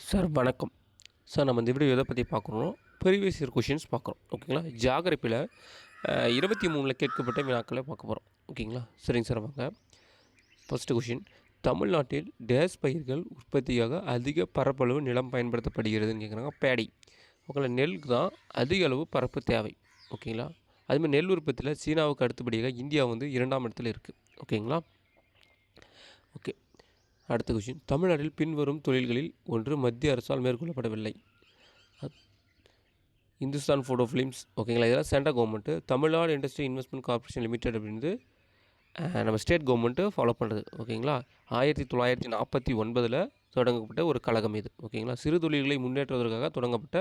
Sir வணக்கம். Sir நம்ம இந்த வீடியோ எதை பற்றி பார்க்குறோம் ப்ரீவியஸ் இயர் கொஷின்ஸ் பார்க்குறோம். ஓகேங்களா? ஜாகிரபியில் இருபத்தி மூணில் கேட்கப்பட்ட வினாக்களை பார்க்க போகிறோம் ஓகேங்களா? சரிங்க சார் வாங்க. ஃபஸ்ட்டு கொஷின் தமிழ்நாட்டில் டேஸ் பயிர்கள் உற்பத்தியாக அதிக பரப்பளவு நிலம் பயன்படுத்தப்படுகிறதுன்னு கேட்குறாங்க. பேடி. ஓகேங்களா? நெல்லுக்கு தான் அதிக அளவு பரப்பு தேவை. ஓகேங்களா? அதுமாதிரி நெல் உற்பத்தியில் சீனாவுக்கு அடுத்தபடியாக இந்தியா வந்து இரண்டாம் இடத்துல இருக்குது ஓகேங்களா? ஓகே. அடுத்த கொஷின் தமிழ்நாட்டில் பின்வரும் தொழில்களில் ஒன்று மத்திய அரசால் மேற்கொள்ளப்படவில்லை. இந்துஸ்தான் ஃபோட்டோ ஃபிலிம்ஸ் ஓகேங்களா இதெல்லாம் central government Tamil Nadu industry investment corporation limited அப்படின்னு நம்ம ஸ்டேட் கவர்மெண்ட்டு ஃபாலோ பண்ணுறது ஓகேங்களா ஆயிரத்தி தொள்ளாயிரத்தி நாற்பத்தி ஒன்பதில் தொடங்கப்பட்ட ஒரு கழகம் இது. ஓகேங்களா சிறு தொழில்களை முன்னேற்றுவதற்காக தொடங்கப்பட்ட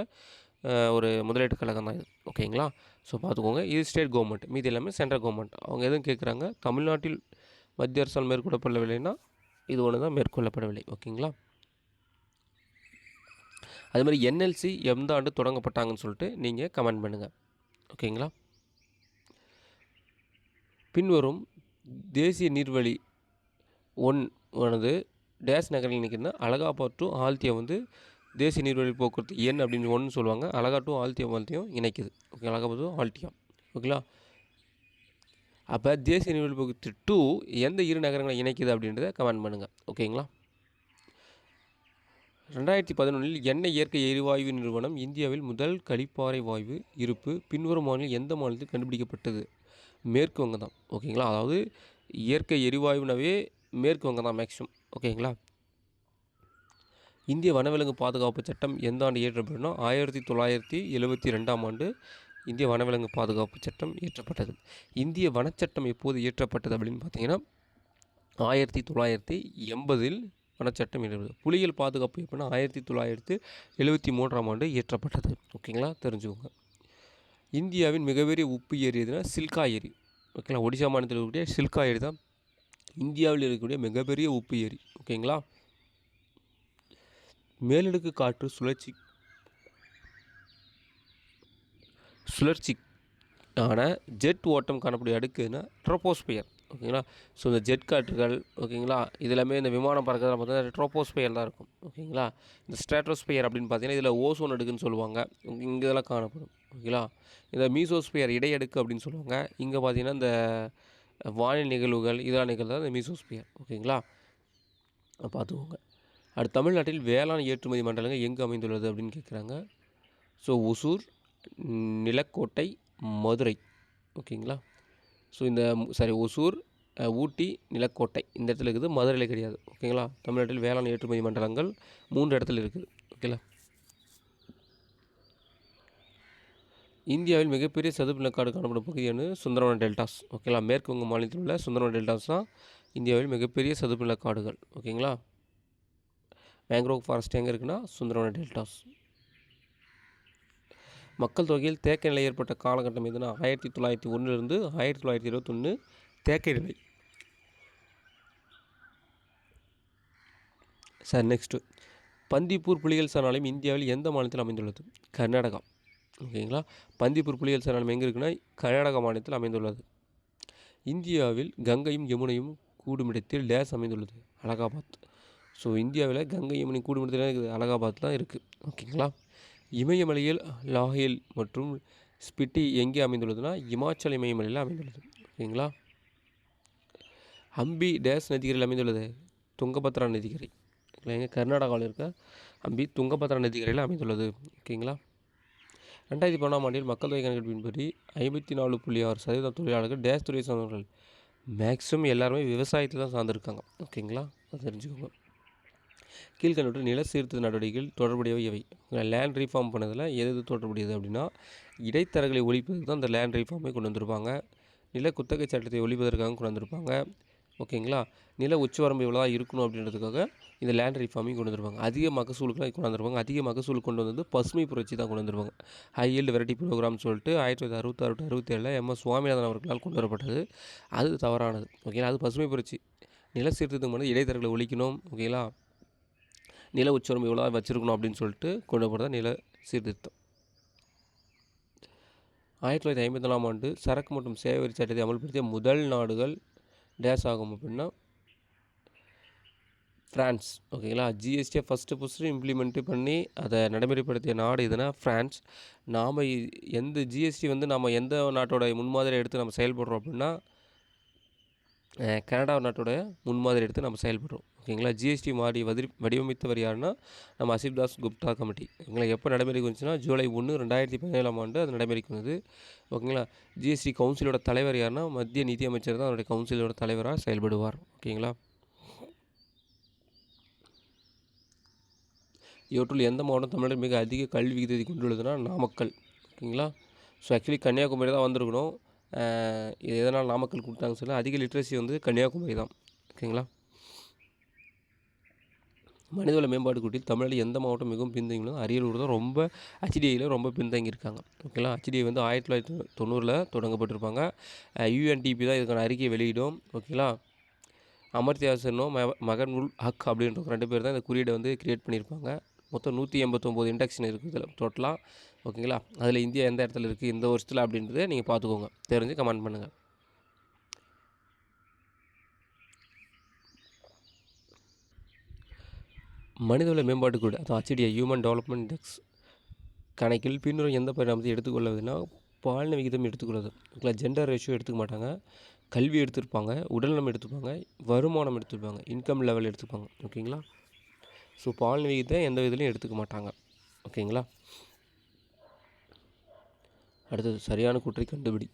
ஒரு முதலீட்டு கழகம் தான் இது. ஓகேங்களா ஸோ பார்த்துக்கோங்க. இது ஸ்டேட் கவர்மெண்ட் மீதி எல்லாமே சென்ட்ரல் கவர்மெண்ட் அவங்க எதுவும் கேட்குறாங்க தமிழ்நாட்டில் மத்திய அரசால் மேற்கொள்ளப்படவில்லைன்னா இது ஒன்று தான் மேற்கொள்ளப்படவில்லை. ஓகேங்களா? அது மாதிரி என்எல்சி எந்த ஆண்டு தொடங்கப்பட்டாங்கன்னு சொல்லிட்டு நீங்கள் கமெண்ட் பண்ணுங்கள் ஓகேங்களா? பின்வரும் தேசிய நீர்வழி ஒன் ஆனது டேஸ் நகரில் நிற்கிற அலகாபாத் டு ஆல்த்தியா வந்து தேசிய நீர்வழி போக்குவரத்து எண் அப்படின்னு ஒன்று சொல்லுவாங்க. அழகா டு ஆல்த்தியா ஆல்த்தியம் இணைக்குது. ஓகே அலகாபாத் டு ஓகேங்களா? அப்போ தேசிய நீர்வழி டூ எந்த இரு நகரங்களை இணைக்குது அப்படின்றத கமெண்ட் பண்ணுங்கள் ஓகேங்களா ரெண்டாயிரத்தி பதினொன்றில் எண்ணெய் இயற்கை எரிவாயு நிறுவனம் இந்தியாவில் முதல் கழிப்பாறை வாயு இருப்பு பின்வரும் மாநிலம் எந்த மாநிலத்தில் கண்டுபிடிக்கப்பட்டது? மேற்கு வங்க தான் ஓகேங்களா அதாவது இயற்கை எரிவாயுனாவே மேற்கு வங்க தான் மேக்ஸிமம் ஓகேங்களா இந்திய வனவிலங்கு பாதுகாப்பு சட்டம் எந்த ஆண்டு இயற்றப்பட்டதுன்னா ஆயிரத்தி தொள்ளாயிரத்தி எழுபத்தி ரெண்டாம் ஆண்டு இந்திய வனவிலங்கு பாதுகாப்பு சட்டம் இயற்றப்பட்டது. இந்திய வனச்சட்டம் எப்போது இயற்றப்பட்டது அப்படின்னு பார்த்தீங்கன்னா ஆயிரத்தி தொள்ளாயிரத்தி எண்பதில் வனச்சட்டம் இயற்றது புலிகள் பாதுகாப்பு எப்படின்னா ஆயிரத்தி தொள்ளாயிரத்தி எழுபத்தி மூன்றாம் ஆண்டு இயற்றப்பட்டது. ஓகேங்களா? தெரிஞ்சுக்கோங்க. இந்தியாவின் மிகப்பெரிய உப்பு ஏரி எதுனா சில்கா ஏரி. ஓகேங்களா? ஒடிசா மாநிலத்தில் இருக்கக்கூடிய சில்கா ஏரி தான். இந்தியாவில் இருக்கக்கூடிய மிகப்பெரிய உப்பு ஏரி. ஓகேங்களா? மேலடுக்கு காற்று சுழற்சி சுழற்சி ஆன ஜெட் ஓட்டம் காணக்கூடிய அடுக்குன்னா ட்ரோபோஸ்பியர் ஓகேங்களா ஸோ இந்த ஜெட் காற்றுகள் ஓகேங்களா? இதெல்லாமே இந்த விமானம் பறக்கிறதுல பார்த்தீங்கன்னா ட்ரோபோஸ்பியர் தான் இருக்கும். ஓகேங்களா? இந்த ஸ்ட்ராட்டோஸ்பியர் அப்படின்னு பார்த்தீங்கன்னா இதில் ஓசோன் அடுக்குன்னு சொல்லுவாங்க. இங்கே இதெல்லாம் காணப்படும். ஓகேங்களா? இந்த மீசோஸ்பியர் இடையடுக்கு அப்படின்னு சொல்லுவாங்க. இங்கே பார்த்தீங்கன்னா இந்த வானிலை நிகழ்வுகள் இதெல்லாம் நிகழ்தான் இந்த மீசோஸ்பியர் ஓகேங்களா? பார்த்துக்கோங்க. அடுத்து தமிழ்நாட்டில் வேளாண் ஏற்றுமதி மண்டலங்கள் எங்கே அமைந்துள்ளது அப்படின்னு கேட்குறாங்க. ஸோ ஒசூர் நிலக்கோட்டை மதுரை. ஓகேங்களா? ஸோ இந்த சாரி ஒசூர் ஊட்டி நிலக்கோட்டை. இந்த இடத்துல இருக்குது மதுரையில் கிடையாது. ஓகேங்களா? தமிழ்நாட்டில் வேளாண் ஏற்றுமதி மண்டலங்கள் மூன்று இடத்துல இருக்குது. ஓகேங்களா? இந்தியாவில் மிகப்பெரிய சதுப்பு நிலக்காடு காணப்படும் பகுதியான சுந்தரவன டெல்டாஸ். ஓகேங்களா? மேற்கு வங்க மாநிலத்தில் உள்ள சுந்தரவன டெல்டாஸ் தான் இந்தியாவில் மிகப்பெரிய சதுப்பு நிலக்காடுகள். ஓகேங்களா? மேங்க்ரோவ் ஃபாரஸ்ட் எங்கே இருக்குன்னா சுந்தரவன டெல்டாஸ். மக்கள் தொகையில் தேக்க நிலை ஏற்பட்ட காலகட்டம் எதுனா ஆயிரத்தி தொள்ளாயிரத்தி ஒன்றுலேருந்து ஆயிரத்தி தொள்ளாயிரத்தி இருபத்தொன்று தேக்க நிலை. சார் நெக்ஸ்ட்டு பந்திப்பூர் புலிகள் சரணாலயம் இந்தியாவில் எந்த மாநிலத்தில் அமைந்துள்ளது? கர்நாடகா. ஓகேங்களா? பந்திப்பூர் புலிகள் சரணாலயம் எங்கே இருக்குன்னா கர்நாடகா மாநிலத்தில் அமைந்துள்ளது. இந்தியாவில் கங்கையும் யமுனையும் கூடுமிடத்தில் டேஸ் அமைந்துள்ளது அலகாபாத். ஸோ இந்தியாவில் கங்கை யமுனை கூடுமிடத்தில் இருக்குது அலகாபாத் தான் இருக்குது ஓகேங்களா? இமயமலையில் லாஹில் மற்றும் ஸ்பிட்டி எங்கே அமைந்துள்ளதுன்னா இமாச்சல் இமயமலையில் அமைந்துள்ளது. ஓகேங்களா ஹம்பி டேஸ் நதிக்கரையில் அமைந்துள்ளது. துங்கபத்ரா நதிக்கரை ஓகேங்களா கர்நாடகாவில் இருக்க ஹம்பி துங்கபத்ரா நதிக்கரையில் அமைந்துள்ளது. ஓகேங்களா? ரெண்டாயிரத்தி பன்னெண்டாம் ஆண்டில் மக்கள் தொகை கணக்கெடுப்பின்படி ஐம்பத்தி நாலு புள்ளி ஆறு சதவீதம் தொழிலாளர்கள் டேஸ் துறையை சார்ந்தவர்கள். மேக்ஸிமம் எல்லாருமே விவசாயத்தை தான் சார்ந்திருக்காங்க. ஓகேங்களா? அது தெரிஞ்சுக்கோங்க. கீழ்கண்டவற்றில் நில சீர்திருத்த நடவடிக்கைகள் தொடர்புடையவை. இவை லேண்ட் ரீஃபார்ம் பண்ணதில் எது எது தொடர்புடையது அப்படின்னா இடைத்தரகளை ஒழிப்பதற்கு தான் இந்த லேண்ட் ரீஃபார்மை கொண்டு வந்திருப்பாங்க. நில குத்தகை சட்டத்தை ஒழிப்பதற்காக கொண்டு வந்திருப்பாங்க. ஓகேங்களா நில உச்சவரம்பு இவ்வளோ தான் இருக்கணும் அப்படின்றதுக்காக இந்த லேண்ட் ரீஃபார்மையும் கொண்டு வந்துருவாங்க அதிக மகசூலுக்குலாம் கொண்டு வந்துருவாங்க அதிக மகசூல் கொண்டு வந்து பசுமை புரட்சி தான் கொண்டு வந்துருவாங்க ஹை ஈல்டு வெரைட்டி ப்ரோக்ராம்னு சொல்லிட்டு ஆயிரத்தி தொள்ளாயிரத்தி அறுபத்தாறு டு அறுபத்தேழில் எம் எஸ் சுவாமிநாதன் அவர்களால் கொண்டு வரப்பட்டது. அது தவறானது. ஓகேங்களா அது பசுமை புரட்சி. நில சீர்திருத்தம் பண்ணி இடைத்தரகளை ஒழிக்கணும். ஓகேங்களா நில உச்சரம் இவ்வளோ தான் வச்சுருக்கணும் அப்படின்னு சொல்லிட்டு கொண்டு போகிறதா நில சீர்திருத்தம். ஆயிரத்தி தொள்ளாயிரத்தி ஐம்பத்தி நாலாம் ஆண்டு சரக்கு மற்றும் சேவை வரி சட்டத்தை அமல்படுத்திய முதல் நாடுகள் டேஸ் ஆகும் அப்படின்னா ஃப்ரான்ஸ். ஓகேங்களா? ஜிஎஸ்டியை ஃபஸ்ட்டு ஃபஸ்ட்டு இம்ப்ளிமெண்ட்டு பண்ணி அதை நடைமுறைப்படுத்திய நாடு இதுனா ஃப்ரான்ஸ். நாம் எந்த ஜிஎஸ்டி வந்து நம்ம எந்த நாட்டோட முன்மாதிரி எடுத்து நம்ம செயல்படுறோம் அப்படின்னா கனடா நாட்டோட முன்மாதிரி எடுத்து நம்ம செயல்படுறோம். ஓகேங்களா? ஜிஎஸ்டி மாடி வதி வடிவமைத்தவர் யாருன்னா நம்ம அசிப் தாஸ் குப்தா கமிட்டி. ஓகேங்களா? எப்போ நடைமுறைக்கு வந்துச்சுன்னா ஜூலை ஒன்று ரெண்டாயிரத்தி பதினேழாம் ஆண்டு அது நடைமுறைக்கு வந்தது. ஓகேங்களா? ஜிஎஸ்டி கவுன்சிலோட தலைவர் யாருன்னா மத்திய நிதியமைச்சர் தான் அதனுடைய கவுன்சிலோட தலைவராக செயல்படுவார். ஓகேங்களா? இவற்றுள் எந்த மாவட்டம் தமிழர் மிக அதிக கல்வி விகிதத்தை கொண்டுள்ளதுன்னா நாமக்கல். ஓகேங்களா? ஸோ ஆக்சுவலி கன்னியாகுமரி தான் வந்திருக்கணும். இது எதனால் நாமக்கல் கொடுத்தாங்கன்னு சொல்லி அதிக லிட்ரஸி வந்து கன்னியாகுமரி தான். ஓகேங்களா? மனிதவள மேம்பாடு கூட்டில் தமிழில் எந்த மாவட்டம் மிகவும் பின்தங்கியுள்ளது அரியலூர் தான் ரொம்ப ஹெச்டிஐயில் ரொம்ப பின்தங்கியிருக்காங்க. ஓகேங்களா? ஹச்டிஐ வந்து ஆயிரத்தி தொள்ளாயிரத்தி தொண்ணூறில் தொடங்கப்பட்டிருப்பாங்க. யூஎன்டிபி தான் இதுக்கான அறிக்கையை வெளியிடும். ஓகேங்களா? அமர்த்தியாசனும் ம மகன் உல் ஹக் அப்படின்ற ரெண்டு பேர் தான் இந்த குறியீடை வந்து கிரியேட் பண்ணியிருப்பாங்க. மொத்தம் நூற்றி எண்பத்தொம்போது இண்டக்ஷன் இருக்குது இதில் டோட்டலாக ஓகேங்களா? அதில் இந்தியா எந்த இடத்துல இருக்குது இந்த வருஷத்தில் அப்படின்றத நீங்கள் பார்த்துக்கோங்க. தெரிஞ்சு கமெண்ட் பண்ணுங்கள் மனிதவள மேம்பாட்டு கூட அதாவது ஹச்டிஐ ஹியூமன் டெவலப்மெண்ட் இண்டெக்ஸ் கணக்கில் பின்வரும் எந்த பரிணாமத்தை எடுத்துக்கொள்வதுன்னா பாலின விகிதம் எடுத்துக்கொள்வது. ஓகேங்களா? ஜெண்டர் ரேஷியோ எடுத்துக்க மாட்டாங்க. கல்வி எடுத்திருப்பாங்க உடல்நலம் எடுத்துப்பாங்க வருமானம் எடுத்துருப்பாங்க இன்கம் லெவல் எடுத்துப்பாங்க. ஓகேங்களா? ஸோ பால் விகிதத்தை எந்த விதத்துலையும் எடுத்துக்க மாட்டாங்க. ஓகேங்களா? அடுத்தது சரியான கூற்றை கண்டுபிடி.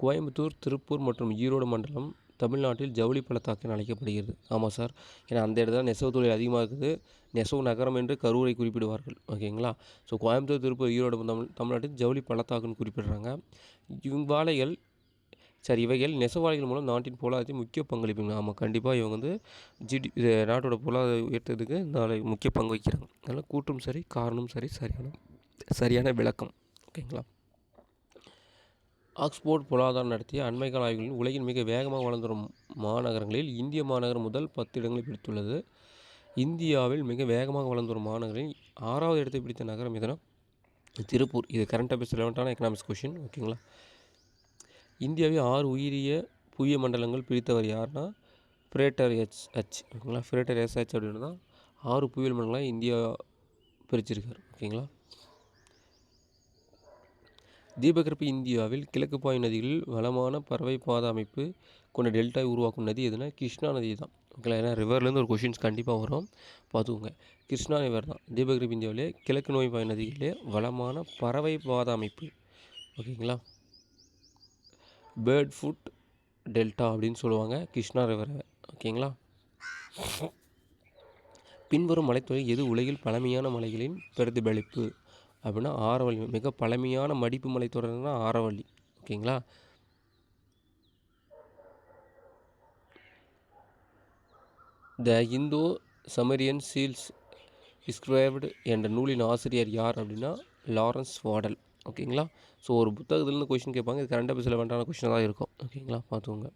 கோயம்புத்தூர் திருப்பூர் மற்றும் ஈரோடு மண்டலம் தமிழ்நாட்டில் ஜவுளி பள்ளத்தாக்கு அழைக்கப்படுகிறது ஆமாம் சார். ஏன்னா அந்த இடத்துல நெசவு தொழில் அதிகமாக இருக்குது. நெசவு நகரம் என்று கரூரை குறிப்பிடுவார்கள். ஓகேங்களா? ஸோ கோயம்புத்தூர் திருப்பூர் ஈரோடு தமிழ் தமிழ்நாட்டில் ஜவுளி பள்ளத்தாக்குன்னு குறிப்பிடுறாங்க. இவ்வாலைகள் சரி இவைகள் நெசவாளிகள் மூலம் நாட்டின் பொருளாதாரத்தில் முக்கிய பங்களிப்புங்க ஆமாம் கண்டிப்பாக இவங்க வந்து ஜிடி நாட்டோட பொருளாதார உயர்த்ததுக்கு நாளை முக்கிய பங்கு வகிக்கிறாங்க. அதனால் கூற்றும் சரி காரணம் சரி சரியான சரியான விளக்கம். ஓகேங்களா? ஆக்ஸ்போர்ட் பொருளாதாரம் நடத்திய அண்மைக்கால ஆய்வுகளில் உலகின் மிக வேகமாக வளர்ந்து வரும் மாநகரங்களில் இந்திய மாநகரம் முதல் பத்து இடங்களை பிடித்துள்ளது. இந்தியாவில் மிக வேகமாக வளர்ந்து வரும் மாநகரில் ஆறாவது இடத்தை பிடித்த நகரம் எதுனா? திருப்பூர். இது கரண்ட் அஃபேர்ஸ் ரிலவெண்ட்டான எக்கனாமிக்ஸ் கொஷின் ஓகேங்களா? இந்தியாவே ஆறு உயிரிய புவிய மண்டலங்கள் பிரித்தவர் யாருன்னா ஃப்ரேட்டர் எச் ஹச் ஓகேங்களா? ஃப்ரேட்டர் எஸ்ஹெச் அப்படின்னு தான் ஆறு புவியியல் மண்டலங்களாக இந்தியா பிரிச்சிருக்கார். ஓகேங்களா? தீபகற்ப இந்தியாவில் கிழக்கு பாயும் நதிகளில் வளமான பறவை பாத அமைப்பு கொண்ட டெல்டாவை உருவாக்கும் நதி எதுனா கிருஷ்ணா நதி தான். ஓகேங்களா? ஏன்னா ரிவர்லேருந்து ஒரு கொஷின்ஸ் கண்டிப்பாக வரும். பார்த்துக்கோங்க. கிருஷ்ணா ரிவர் தான். தீபகற்ப இந்தியாவிலே கிழக்கு நோய் பாய் நதிகளிலே வளமான பறவை பாத அமைப்பு. ஓகேங்களா? பேர்ட் ஃபுட் டெல்டா அப்படின்னு சொல்லுவாங்க. கிருஷ்ணா ரிவரை ஓகேங்களா? பின்வரும் மலைத்தொழில் எது உலகில் பழமையான மலைகளின் பிரதிபலிப்பு? அப்படின்னா ஆரவல்லி மிக பழமையான மடிப்பு மலைத்தொடர்னா ஆரவல்லி ஓகேங்களா? த இந்தோ சமரியன் சீல்ஸ் டிஸ்கிரைப்டு என்ற நூலின் ஆசிரியர் யார் அப்படின்னா லாரன்ஸ் வாடல் ஓகேங்களா? ஸோ ஒரு புத்தகத்துலேருந்து கொஷின் கேட்பாங்க. இது கரண்ட் அஃபேர்ஸில் வேண்டான கொஷினாக தான் இருக்கும். ஓகேங்களா பார்த்துக்கோங்க.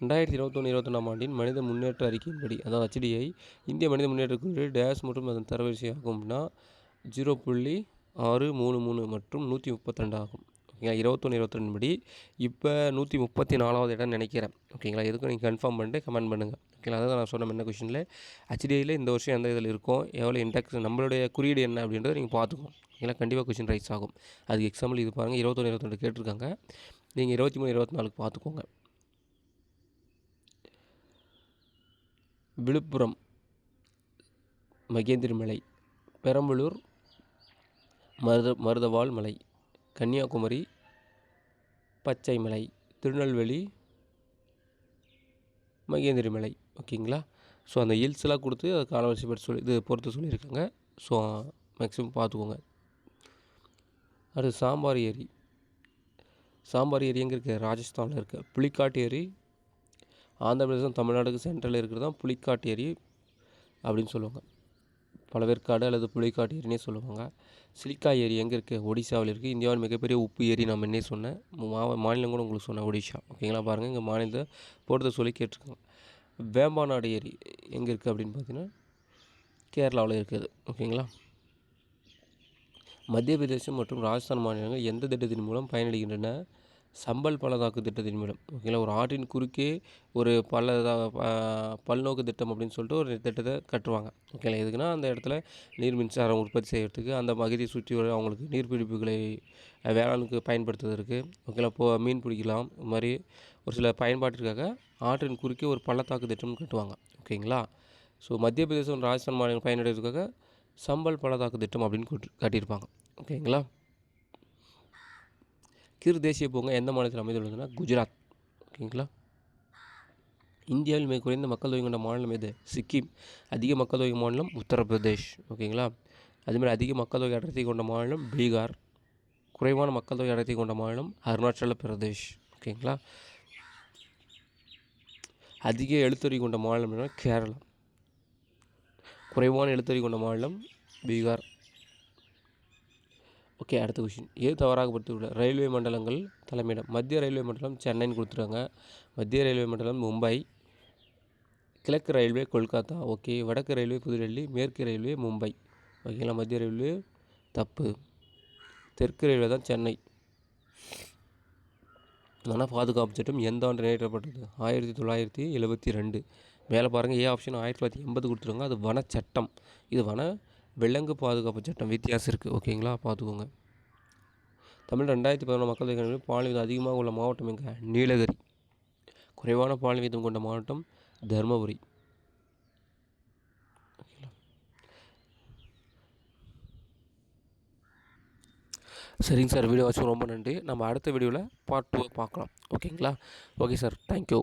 ரெண்டாயிரத்தி இருபத்தொன்று இருபத்தொன்னாம் ஆண்டின் மனித முன்னேற்ற அறிக்கையின்படி அதாவது ஹெச்டிஐ இந்திய மனித முன்னேற்ற குழு டேஷ் மற்றும் அதன் தரவரிசை ஆகும்னா ஜீரோ புள்ளி ஆறு மூணு மூணு மற்றும் நூற்றி முப்பத்திரெண்டு ஆகும். ஓகேங்களா? இருபத்தொன்று இருபத்திரெண்டு படி. இப்போ நூற்றி முப்பத்தி நாலாவது இடம் நினைக்கிறேன். ஓகேங்களா? எதுக்கும் நீங்கள் கன்ஃபார்ம் பண்ணிட்டு கமெண்ட் பண்ணுங்கள் ஓகேங்களா? அதான் நான் சொன்ன என்ன கொஷினில் ஹெச்டிஐயில் இந்த வருஷம் எந்த இதில் இருக்கும்? எவ்வளோ இன்டெக்ஸ் நம்மளுடைய குறியீடு என்ன அப்படின்றத நீங்கள் பார்த்துக்கோங்க ஓகேங்களா? கண்டிப்பாக கொஷின் ரைஸ் ஆகும். அதுக்கு எக்ஸாம்பிள் இது பாருங்கள் இருபத்தொன்று இருபத்தொன்று கேட்டிருக்காங்க. நீங்கள் இருபத்தி மூணு இருபத்தி நாலுக்கு பார்த்துக்கோங்க. விழுப்புரம் மகேந்திரமலை பெரம்பலூர் மருத மருதவாள் மலை. கன்னியாகுமரி பச்சை மலை திருநெல்வேலி மகேந்திரி மலை ஓகேங்களா? ஸோ அந்த ஹில்ஸ்லாம் கொடுத்து அது காலவரிசைப்பட்டு சொல்லி இது பொறுத்து சொல்லியிருக்காங்க. ஸோ மேக்ஸிமம் பார்த்துக்கோங்க. அடுத்து சாம்பார் ஏரி. சாம்பார் ஏரி எங்கே இருக்குது ராஜஸ்தானில் இருக்குது புலிக்காட்டு ஏரி. ஆந்திர பிரதேசம் தமிழ்நாடுக்கு சென்ட்ரலில் இருக்கிறது தான் புலிக்காட்டு ஏரி அப்படின்னு சொல்லுவாங்க. பழவேற்காடு அல்லது புலிக்காட்டு ஏரினே சொல்லுவாங்க. சிலிக்கா ஏரி எங்கே இருக்குது ஒடிசாவில் இருக்குது இந்தியாவின் மிகப்பெரிய உப்பு ஏரி நான் முன்னே சொன்னேன். மாவ மாநிலம் கூட உங்களுக்கு சொன்னேன் ஒடிஷா. ஓகேங்களா பாருங்கள் இங்கே மாநிலத்தை போகிறத சொல்லி கேட்டிருக்காங்க. வேம்பாநாடு ஏரி எங்கே இருக்குது அப்படின்னு பார்த்தீங்கன்னா கேரளாவில் இருக்குது. ஓகேங்களா மத்திய பிரதேசம் மற்றும் ராஜஸ்தான் மாநிலங்கள் எந்த திட்டத்தின் மூலம் பயனடைகின்றன? சம்பல் பள்ளத்தாக்கு திட்டத்தின் மூலம். ஓகேங்களா? ஒரு ஆற்றின் குறுக்கே ஒரு பள்ளதா பல்நோக்கு திட்டம் அப்படின்னு சொல்லிட்டு ஒரு திட்டத்தை கட்டுவாங்க. ஓகேங்களா? எதுக்குன்னா அந்த இடத்துல நீர் மின்சாரம் உற்பத்தி செய்கிறதுக்கு அந்த பகுதியை சுற்றி வர அவங்களுக்கு நீர்பிடிப்புகளை வேளாண்க்கு பயன்படுத்துவதற்கு ஓகேங்களா? இப்போ மீன் பிடிக்கலாம். இது மாதிரி ஒரு சில பயன்பாட்டிற்காக ஆற்றின் குறுக்கே ஒரு பள்ளத்தாக்கு திட்டம் கட்டுவாங்க. ஓகேங்களா? ஸோ மத்திய பிரதேசம் ராஜஸ்தான் மாநிலம் பயனடைவதற்காக சம்பல் பள்ளத்தாக்கு திட்டம் அப்படின்னு கூட்டு காட்டியிருப்பாங்க. ஓகேங்களா? சிறு தேசிய பூங்கா எந்த மாநிலத்தில் அமைந்துள்ளதுன்னா குஜராத். ஓகேங்களா? இந்தியாவில் மிக குறைந்த மக்கள் தொகை கொண்ட மாநிலம் எது? சிக்கிம். அதிக மக்கள் தொகை மாநிலம் உத்தரப்பிரதேஷ். ஓகேங்களா? அதுமாதிரி அதிக மக்கள் தொகை அடர்த்தி கொண்ட மாநிலம் பீகார். குறைவான மக்கள் தொகை அடர்த்தி கொண்ட மாநிலம் அருணாச்சல பிரதேஷ். ஓகேங்களா? அதிக எழுத்துறை கொண்ட மாநிலம் என்ன கேரளா குறைவான எழுத்தறி கொண்ட மாநிலம் பீகார். ஓகே அடுத்த கொஷின் ஏது தவறாக படுத்தியுள்ள ரயில்வே மண்டலங்கள் தலைமையிடம் மத்திய ரயில்வே மண்டலம் சென்னைன்னு கொடுத்துருக்காங்க. மத்திய ரயில்வே மண்டலம் மும்பை கிழக்கு ரயில்வே கொல்கத்தா. ஓகே வடக்கு ரயில்வே புதுடெல்லி மேற்கு ரயில்வே மும்பை. ஓகேங்களா மத்திய ரயில்வே தப்பு. தெற்கு ரயில்வே தான் சென்னை. ஆனால் பாதுகாப்பு சட்டம் எந்த ஆண்டு நிறைவேற்றப்பட்டது? ஆயிரத்தி தொள்ளாயிரத்தி எழுபத்தி ரெண்டு. மேலே பாருங்கள் ஏ ஆப்ஷன் ஆயிரத்தி தொள்ளாயிரத்தி எண்பது கொடுத்துருங்க அது வன சட்டம் இது வன விலங்கு பாதுகாப்பு சட்டம் வித்தியாசம் இருக்குது ஓகேங்களா? பார்த்துக்கோங்க. தமிழ் ரெண்டாயிரத்தி பதினொன்று மக்கள் தொகை பால் வீதம் அதிகமாக உள்ள மாவட்டம் எங்கே? நீலகிரி. குறைவான பால் வீதம் கொண்ட மாவட்டம் தருமபுரி. சரிங்க சார். வீடியோ வாட்சும் ரொம்ப நன்றி. நம்ம அடுத்த வீடியோவில் பார்ட் டூ பார்க்கலாம். ஓகேங்களா? Okay sir. தேங்க்யூ